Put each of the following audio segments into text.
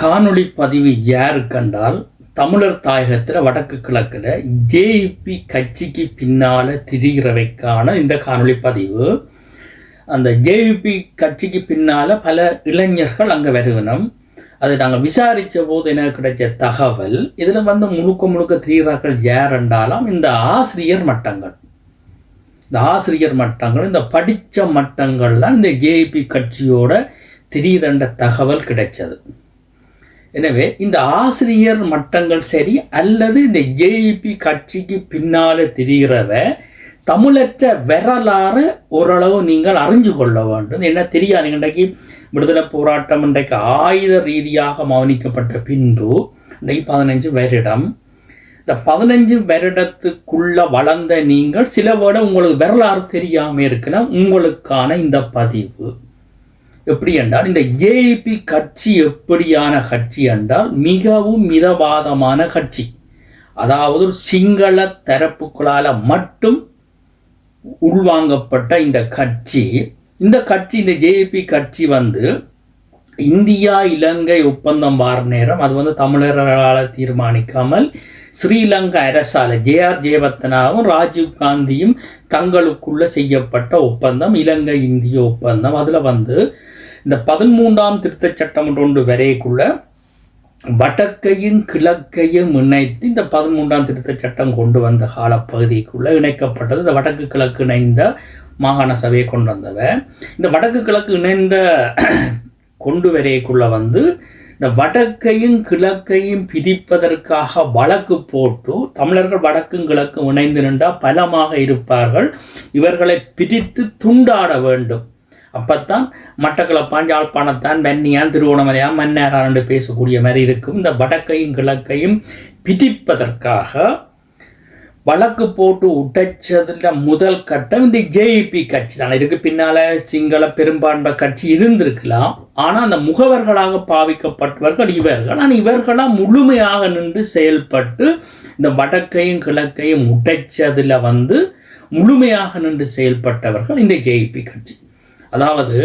காணொளி பதிவு யாரு கண்டால் தமிழர் தாயகத்தில் வடக்கு கிழக்கில் ஜேபி கட்சிக்கு பின்னால் திரிகிறவைக்கான இந்த காணொளி பதிவு. அந்த ஜேபி கட்சிக்கு பின்னால் பல இளைஞர்கள் அங்கே வருவினோம் அது நாங்கள் விசாரித்த போது எனக்கு கிடைச்ச தகவல் இதில் வந்து முழுக்க முழுக்க திரிகிறார்கள் யார் என்றாலும் இந்த ஆசிரியர் மட்டங்கள். இந்த ஆசிரியர் மட்டங்கள் இந்த படித்த மட்டங்கள்லாம் இந்த ஜேபி கட்சியோட திரிதண்ட தகவல் கிடைச்சது. எனவே இந்த ஆசிரியர் மட்டங்கள் சரி அல்லது இந்த ஜேஇபி கட்சிக்கு பின்னால தெரிகிறத தமிழற்ற வரலாறு ஓரளவு நீங்கள் அறிஞ்சு கொள்ள வேண்டும். என்ன தெரியாது இன்றைக்கு? விடுதலை போராட்டம் இன்றைக்கு ஆயுத ரீதியாக மௌனிக்கப்பட்ட பின்பு இன்றைக்கு பதினஞ்சு வருடம். இந்த பதினஞ்சு வருடத்துக்குள்ள வளர்ந்த நீங்கள் சில விட உங்களுக்கு வரலாறு தெரியாமல் இருக்கலாம். உங்களுக்கான இந்த பதிவு. எப்படி என்றால் இந்த ஜேபி கட்சி எப்படியான கட்சி என்றால் மிகவும் மிதவாதமான கட்சி. அதாவது சிங்கள தரப்புகளால் மட்டும் உள்வாங்கப்பட்ட இந்த கட்சி. இந்த கட்சி இந்த ஜேபி கட்சி வந்து இந்தியா இலங்கை ஒப்பந்தம் வார நேரம் அது வந்து தமிழர்களால் தீர்மானிக்காமல் ஸ்ரீலங்கா அரசால ஜேஆர் ஜெயவர்த்தனாவும் ராஜீவ் காந்தியும் தங்களுக்குள்ள செய்யப்பட்ட ஒப்பந்தம் இலங்கை இந்திய ஒப்பந்தம். அதில் வந்து இந்த பதிமூன்றாம் திருத்தச் சட்டம் ஒன்று வரைக்குள்ள வடக்கையும் கிழக்கையும் இணைத்து இந்த பதிமூன்றாம் திருத்தச் சட்டம் கொண்டு வந்த காலப்பகுதிக்குள்ளே இணைக்கப்பட்டது. இந்த வடக்கு கிழக்கு இணைந்த மாகாண சபையை கொண்டு வந்தவர். இந்த வடக்கு கிழக்கு இணைந்த கொண்டு வரைக்குள்ளே வந்து இந்த வடக்கையும் கிழக்கையும் பிரிப்பதற்காக வழக்கு போட்டு தமிழர்கள் வடக்கும் கிழக்கும் இணைந்து நின்றால் பலமாக இருப்பார்கள். இவர்களை பிரித்து துண்டாட வேண்டும். அப்போத்தான் மட்டக்களப்பான் யாழ்ப்பாணத்தான் வெண்ணியான் திருவோணமலையான் மன்னாரான் என்று பேசக்கூடிய மாதிரி இருக்கும். இந்த வடக்கையும் கிழக்கையும் பிரிப்பதற்காக வழக்கு போட்டு உடைச்சதில் முதல் கட்டம் இந்த ஜேஇபி கட்சி தான். இதுக்கு பின்னால் சிங்கள பெரும்பான்மை கட்சி இருந்திருக்கலாம். ஆனால் அந்த முகவர்களாக பாவிக்கப்பட்டவர்கள் இவர்கள். ஆனால் இவர்களாக முழுமையாக நின்று செயல்பட்டு இந்த வடக்கையும் கிழக்கையும் உடைச்சதில் வந்து முழுமையாக நின்று செயல்பட்டவர்கள் இந்த ஜேஇபி கட்சி. அதாவது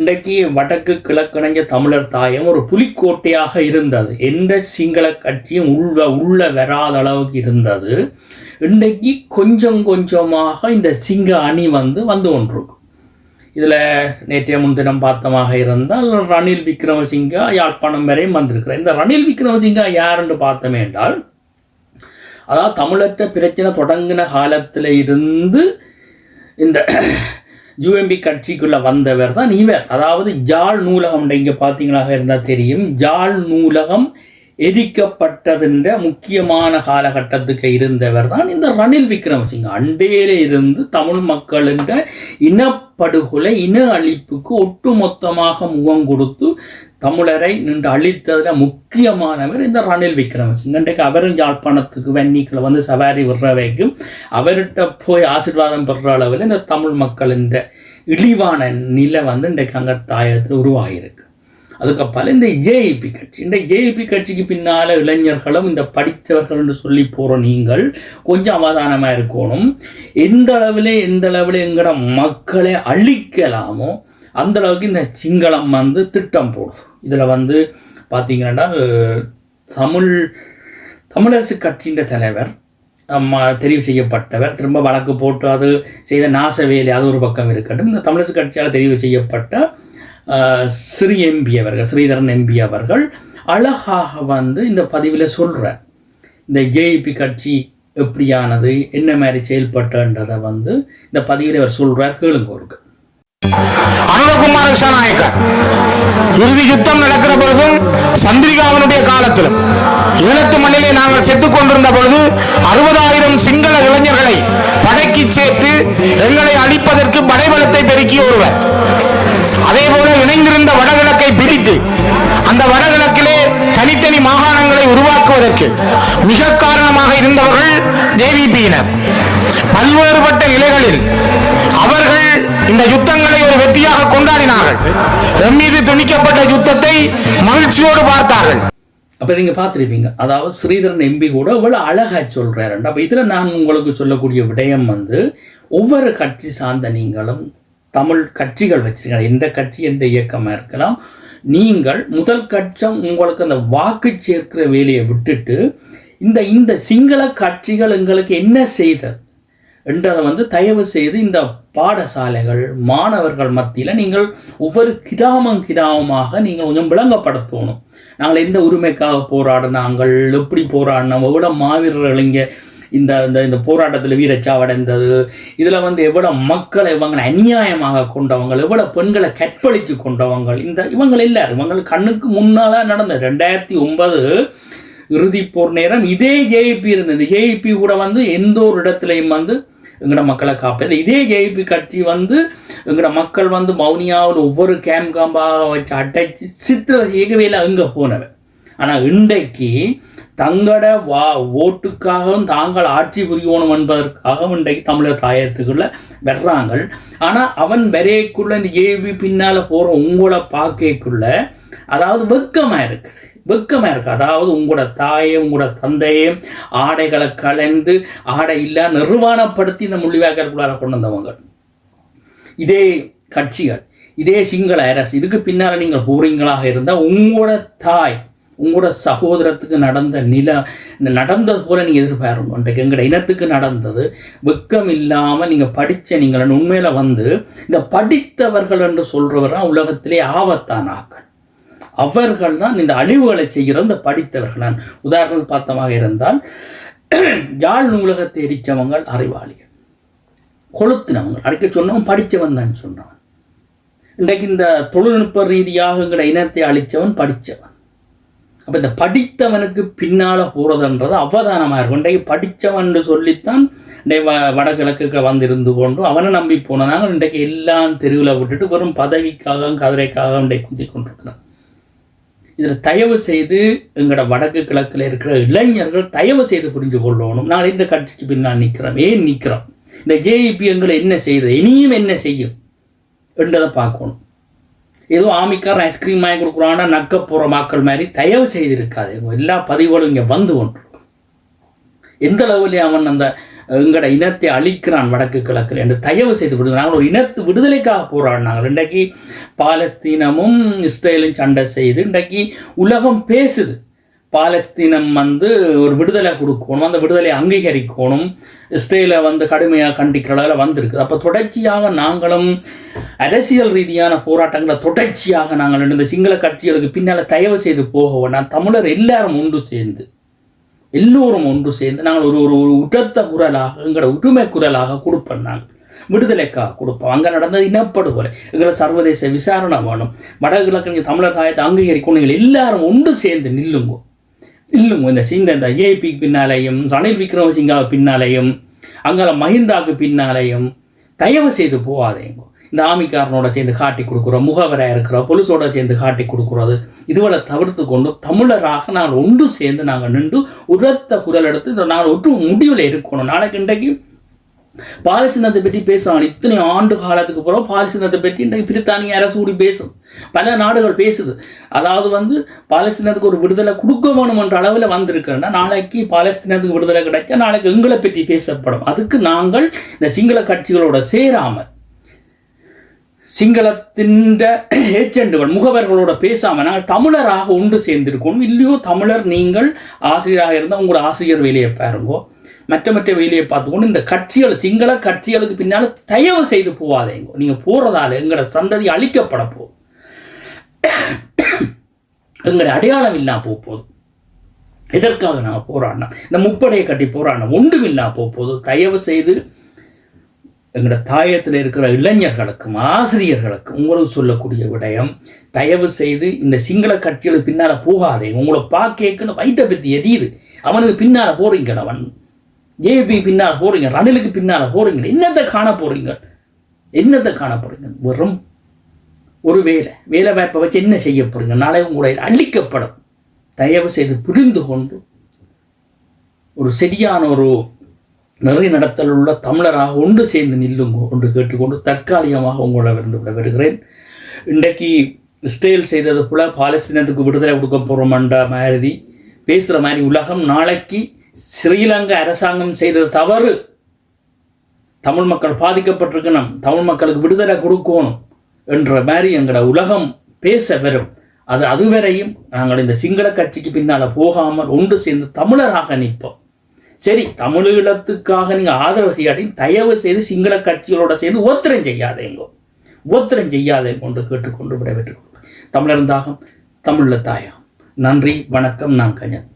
இன்றைக்கு வடக்கு கிழக்கிணைஞ்ச தமிழர் தாயம் ஒரு புலிக்கோட்டையாக இருந்தது. எந்த சிங்கள கட்சியும் உள்ள உள்ள வராத அளவுக்கு இருந்தது. இன்றைக்கு கொஞ்சம் கொஞ்சமாக இந்த சிங்க அணி வந்து வந்து கொண்டிருக்கும். இதில் நேற்றைய முன்தினம் பார்த்தமாக இருந்தால் ரணில் விக்ரமசிங்கா யாழ்ப்பாணம் வரையும் வந்திருக்கிறார். இந்த ரணில் விக்ரமசிங்கா யாருன்னு பார்த்தோமே என்றால் அதாவது தமிழற்ற பிரச்சனை தொடங்கின காலத்தில் இருந்து இந்த யூஎம்பி கட்சிக்குள்ளே வந்தவர் தான் இவர். அதாவது ஜாழ் நூலகம் இங்கே பார்த்தீங்களாக இருந்தால் தெரியும். ஜாழ் நூலகம் எரிக்கப்பட்டதுன்ற முக்கியமான காலகட்டத்துக்கு இருந்தவர் தான் இந்த ரணில் விக்ரமசிங்க. அண்டையில இருந்து தமிழ் மக்களின் இனப்படுகொலை இன அழிப்புக்கு ஒட்டுமொத்தமாக முகம் கொடுத்து தமிழரை நின்று அழித்ததில் முக்கியமானவர் இந்த ரணில் விக்ரமசிங்க. இன்றைக்கு அவரும் யாழ்ப்பாணத்துக்கு வெண்ணிக்கில் வந்து சவாரி விடுற வைக்கும் அவர்கிட்ட போய் ஆசீர்வாதம் பெற அளவில் இந்த தமிழ் மக்கள் இந்த இழிவான நிலை வந்து இன்றைக்கு அங்கே தாயத்தில் உருவாகியிருக்கு அதுக்கப்பால் இந்த ஜேஇபி கட்சி. இந்த ஜேஇபி கட்சிக்கு பின்னால் இளைஞர்களும் இந்த படித்தவர்கள் என்று சொல்லி போகிற நீங்கள் கொஞ்சம் அவதானமாக இருக்கணும். எந்த அளவில் எந்த அளவில் எங்களோட மக்களை அழிக்கலாமோ அந்த அளவுக்கு இந்த சிங்களம் வந்து திட்டம் போடுது. இதில் வந்து பார்த்தீங்கன்னா தமிழ் தமிழரசு கட்சியின் தலைவர் தெரிவு செய்யப்பட்டவர் திரும்ப வழக்கு போட்டு அது செய்த நாச வேலை அது ஒரு பக்கம் இருக்கட்டும். இந்த தமிழரசு கட்சியால் தெரிவு செய்யப்பட்ட ஸ்ரீ எம்பி அவர்கள் ஸ்ரீதரன் எம்பி அவர்கள் அழகாக வந்து இந்த பதிவில் சொல்கிறார் இந்த ஜேபி கட்சி எப்படியானது என்ன மாதிரி செயல்பட்டன்றதை வந்து இந்த பதிவில் அவர் சொல்கிறார் கேளுங்க ஒருக்கு அனுரகுமார இறுதி யுத்தம் நடக்கிற பொழுதும் சந்திரிகாவினுடைய காலத்திலும் ஈழத்து மண்ணிலே நாங்கள் செத்துக் கொண்டிருந்த பொழுது அறுபதாயிரம் சிங்கள இளைஞர்களை படைக்கு சேர்த்து எங்களை அழிப்பதற்கு படைபலத்தை பெருக்கி ஒருவர். அதே போல இணைந்திருந்த வடகிழக்கை பிரித்து அந்த வடகிழக்கிலே தனித்தனி மாகாணங்களை உருவாக்குவதற்கு மிக காரணமாக இருந்தவர்கள் ஜேவிபியினர். பல்வேறுபட்ட நிலைகளில் அவர்கள் இந்த யுத்தங்களை ஒரு வெற்றியாக கொண்டாடினார்கள். எம்மீது துணிக்கப்பட்ட யுத்தத்தை மகிழ்ச்சியோடு பார்த்தார்கள். அப்போ நீங்கள் பார்த்துருப்பீங்க. அதாவது ஸ்ரீதரன் எம்பி கூட இவ்வளோ அழகாக சொல்கிறாரு அப்போ இதில் நான் உங்களுக்கு சொல்லக்கூடிய விடயம் வந்து ஒவ்வொரு கட்சி சார்ந்த நீங்களும் தமிழ் கட்சிகள் வச்சிருக்காங்க. எந்த கட்சி எந்த இயக்கமாக இருக்கலாம். நீங்கள் முதல் கட்சம் உங்களுக்கு அந்த வாக்கு சேர்க்கிற வேலையை விட்டுட்டு இந்த இந்த சிங்கள கட்சிகள் எங்களுக்கு என்ன செய்தது? என்றதை வந்து தயவு செய்து இந்த பாடசாலைகள் மாணவர்கள் மத்தியில் நீங்கள் ஒவ்வொரு கிராமம் கிராமமாக நீங்கள் கொஞ்சம் விளங்கப்படுத்தணும். நாங்கள் எந்த உரிமைக்காக போராடினாங்கள் எப்படி போராடினோம் எவ்வளோ மாவீரர்கள் இங்கே இந்த இந்த இந்த போராட்டத்தில் வீரச்சாவடைந்தது இதில் வந்து எவ்வளோ மக்களை இவங்களை அநியாயமாக கொண்டவங்க எவ்வளோ பெண்களை கற்பழித்து கொண்டவங்க இந்த இவங்க இல்லை இவங்க கண்ணுக்கு முன்னால் நடந்தது ரெண்டாயிரத்தி ஒன்பது இறுதிப்போர் நேரம் இதே ஜேபி இருந்தது. ஜேபி கூட வந்து எந்த ஒரு இடத்துலையும் வந்து எங்களோட மக்களை காப்பதில்லை இதே ஜேபி கட்சி வந்து எங்களோட மக்கள் வந்து மௌனியாவில் ஒவ்வொரு கேம் காம்பாக வச்சு அடைச்சி சித்திர செய்யவே இல்லை அங்கே போனவன். ஆனால் இன்றைக்கு தங்களோட வா ஓட்டுக்காகவும் தாங்கள் ஆட்சி புரியணும் என்பதற்காகவும் இன்றைக்கு தமிழர் தாயத்துக்குள்ள வர்றாங்க ஆனால் அவன் வரையக்குள்ள இந்த ஏவி பின்னால் போகிற உங்களை பார்க்கக்குள்ள அதாவது வெக்கமாக இருக்குது. வெக்கமாக இருக்குது அதாவது உங்களோட தாயை உங்களோட தந்தையும் ஆடைகளை கலைந்து ஆடை இல்லா நிர்வாணப்படுத்தி இந்த முள்ளிவாக்கருக்குள்ளார கொண்டு வந்தவங்க. இதே கட்சிகள் இதே சிங்கள அரசு இதுக்கு பின்னால் நீங்கள் போறீங்களாக இருந்தால் உங்களோட தாய் உங்களோட சகோதரத்துக்கு நடந்த நில நடந்தது போல நீங்கள் எதிர்பார்க்கணும் இன்றைக்கு எங்களோட இனத்துக்கு நடந்தது வெக்கம் இல்லாமல் நீங்கள் படித்த நீங்கள் உண்மையில் வந்து இந்த படித்தவர்கள் என்று சொல்கிறவர் தான் உலகத்திலே ஆபத்தான ஆக்கள் அவர்கள் தான் இந்த அழிவுகளை செய்கிற இந்த படித்தவர்கள். நான் உதாரணம் பார்த்தமாக இருந்தால் யாழ் நூலகத்தை எரிச்சவங்க அறிவாளிகள். கொளுத்தினவங்க. அடிக்க சொன்னவன் படித்தவன் தான் சொன்னான். இன்றைக்கு இந்த தொழில்நுட்ப ரீதியாக இனத்தை அழித்தவன் படித்தவன் அப்போ இந்த படித்தவனுக்கு பின்னால் போகிறதுன்றது அவதானமாக இருக்கும். இன்றைக்கு படித்தவன் சொல்லித்தான் வடகிழக்கு வ வந்திருந்து கொண்டு அவனை நம்பி போனதாங்க இன்றைக்கு எல்லாம் தெருவில் விட்டுட்டு வெறும் பதவிக்காகவும் கதிரைக்காகவும் இன்றைக்கு குந்தி கொண்டிருக்கிறான் இதில் தயவு செய்து எங்களோட வடக்கு கிழக்கில் இருக்கிற இளைஞர்கள் தயவு செய்து புரிஞ்சு கொள்ளணும். நான் இந்த கட்சிக்கு பின்னால் நிற்கிறோம் ஏன் நிற்கிறோம்? இந்த ஜேஇபி எங்களை என்ன செய்யுது இனியும் என்ன செய்யும்? என்றதை பார்க்கணும். ஏதோ ஆமிக்கார் ஐஸ்கிரீம் வாங்கி கொடுக்குறான்னா நக்க போகிற மக்கள் மாதிரி தயவு செய்திருக்காது எல்லா பதிவுகளும் இங்கே வந்து கொண்டு எந்த லெவலில் அவன் அந்த எங்களோட இனத்தை அழிக்கிறான் வடக்கு கிழக்கில் என்று தயவு செய்து விடுங்க. நாங்கள் ஒரு இனத்து விடுதலைக்காக போராடினாங்க இன்றைக்கு பாலஸ்தீனமும் இஸ்ரேலும் சண்டை செய்து இன்றைக்கு உலகம் பேசுது. பாலஸ்தீனம் வந்து ஒரு விடுதலை கொடுக்கணும் அந்த விடுதலையை அங்கீகரிக்கணும். இஸ்ரேலை வந்து கடுமையாக கண்டிக்கிற அளவில் வந்திருக்கு. அப்போ தொடர்ச்சியாக நாங்களும் அரசியல் ரீதியான போராட்டங்களை தொடர்ச்சியாக நாங்கள் இந்த சிங்கள கட்சிகளுக்கு பின்னால் தயவு செய்து போக வேண்டாம். தமிழர் எல்லாரும் ஒன்று சேர்ந்து எல்லோரும் ஒன்று சேர்ந்து நாங்கள் ஒரு ஒரு ஒரு உடத்த குரலாக எங்களோட உரிமை குரலாக கொடுப்போம் நாங்கள். விடுதலைக்காக கொடுப்போம். அங்கே நடந்தது இனப்படுகொலை எங்களை சர்வதேச விசாரணை வேணும். வடகிழக்கு நீங்கள் தமிழர் தாயத்தை அங்கீகரிக்கணும் நீங்கள் எல்லாரும் ஒன்று சேர்ந்து நில்லுங்கோ. நில்லுங்கோ. இந்த சிந்த இந்த ஏபி பின்னாலேயும் ரணில் விக்ரமசிங்காவுக்கு பின்னாலேயும் அங்கே மஹிந்தாவுக்கு பின்னாலேயும் தயவு செய்து போகாதேங்கோ. இந்த ஆமிக்காரனோட சேர்ந்து காட்டி கொடுக்குறோம் முகவராக இருக்கிற பொலிஸோட சேர்ந்து காட்டி கொடுக்குறது இதுவரை தவிர்த்து கொண்டு தமிழராக நாங்கள் ஒன்று சேர்ந்து நாங்கள் நின்று உரத்த குரல் எடுத்து இந்த நாங்கள் ஒற்று முடிவில் இருக்கணும். நாளைக்கு இன்றைக்கு பாலஸ்தீனத்தை பற்றி பேசுகிறாங்க இத்தனை ஆண்டு காலத்துக்கு பிறகு பாலஸ்தீனத்தை பற்றி இன்றைக்கு பிரித்தானிய அரசு கூடி பேசுது பல நாடுகள் பேசுது. அதாவது வந்து பாலஸ்தீனத்துக்கு ஒரு விடுதலை கொடுக்க வேணும் என்ற அளவில் வந்திருக்கிறேன்னா நாளைக்கு பாலஸ்தீனத்துக்கு விடுதலை கிடைச்சா நாளைக்கு எங்களை பற்றி பேசப்படும். அதுக்கு நாங்கள் இந்த சிங்கள கட்சிகளோட சேராமல் சிங்களத்தின் ஏஜெண்டுகள் முகவர்களோட பேசாமல் நாங்கள் தமிழராக ஒன்று சேர்ந்திருக்கணும் இல்லையோ தமிழர் நீங்கள் ஆசிரியராக இருந்தால் உங்களோட ஆசிரியர் வேலையை பாருங்கோ. மற்ற மற்ற வேலையை பார்த்துக்கொண்டு இந்த கட்சிகள் சிங்கள கட்சிகளுக்கு பின்னால் தயவு செய்து போவாதேங்க. நீங்கள் போகிறதால எங்களோட சந்ததி அழிக்கப்பட போகுது. எங்களுடைய அடையாளம் இல்லாம போக போகுது. எதற்காக நாங்கள் போராடினோம்? இந்த முப்படையை கட்டி போராடினோம். ஒன்றும் இல்லாம போக போகுது. தயவு செய்து எங்களோட தாயத்தில் இருக்கிற இளைஞர்களுக்கும் ஆசிரியர்களுக்கும் உங்களுக்கு சொல்லக்கூடிய விடயம் தயவு செய்து இந்த சிங்கள கட்சிகளுக்கு பின்னால் போகாதே. உங்களை பார்க்கணும் வைத்த பற்றி எரியுது. அவனுக்கு பின்னால் போறீங்க அவன்? ஏபி பின்னால் போறீங்க ரணிலுக்கு பின்னால் போறீங்க என்னத்தை காண போறீங்க? என்னத்தை காண போறீங்க? வெறும் ஒரு வேலை. வேலை வாய்ப்பை வச்சு என்ன செய்ய போறீங்க? நாளை உங்களை அழிக்கப்படும். தயவு செய்து புரிந்து கொண்டு ஒரு சரியான ஒரு நிறைய நடத்தல் உள்ள தமிழராக ஒன்று சேர்ந்து நில்லுங்கோ ஒன்று கேட்டுக்கொண்டு தற்காலிகமாக உங்களை இருந்து விட வருகிறேன் இன்றைக்கு இஸ்ரேல் செய்தது போல பாலஸ்தீனத்துக்கு விடுதலை கொடுக்க போகிறோம்ன்ற மாதிரி பேசுகிற மாதிரி உலகம் நாளைக்கு ஸ்ரீலங்கா அரசாங்கம் செய்தது தவறு. தமிழ் மக்கள் பாதிக்கப்பட்டிருக்கணும் தமிழ் மக்களுக்கு விடுதலை கொடுக்கணும் என்ற மாதிரி எங்களோட உலகம் பேச வரும். அது அதுவரையும் நாங்கள் இந்த சிங்கள கட்சிக்கு பின்னால் போகாமல் ஒன்று சேர்ந்து தமிழராக நிற்போம். சரி தமிழீழத்துக்காக நீங்கள் ஆதரவு செய்யாட்டி தயவு செய்து சிங்கள கட்சிகளோட சேர்ந்து ஒத்திரம் செய்யாதேங்கோ. ஒத்திரம் செய்யாதே கொண்டு கேட்டுக்கொண்டு விடைபெற்றுக் கொள்கிறேன் தமிழர் தாகம் தமிழ தாயம் நன்றி வணக்கம் நான் கஞ்சன்.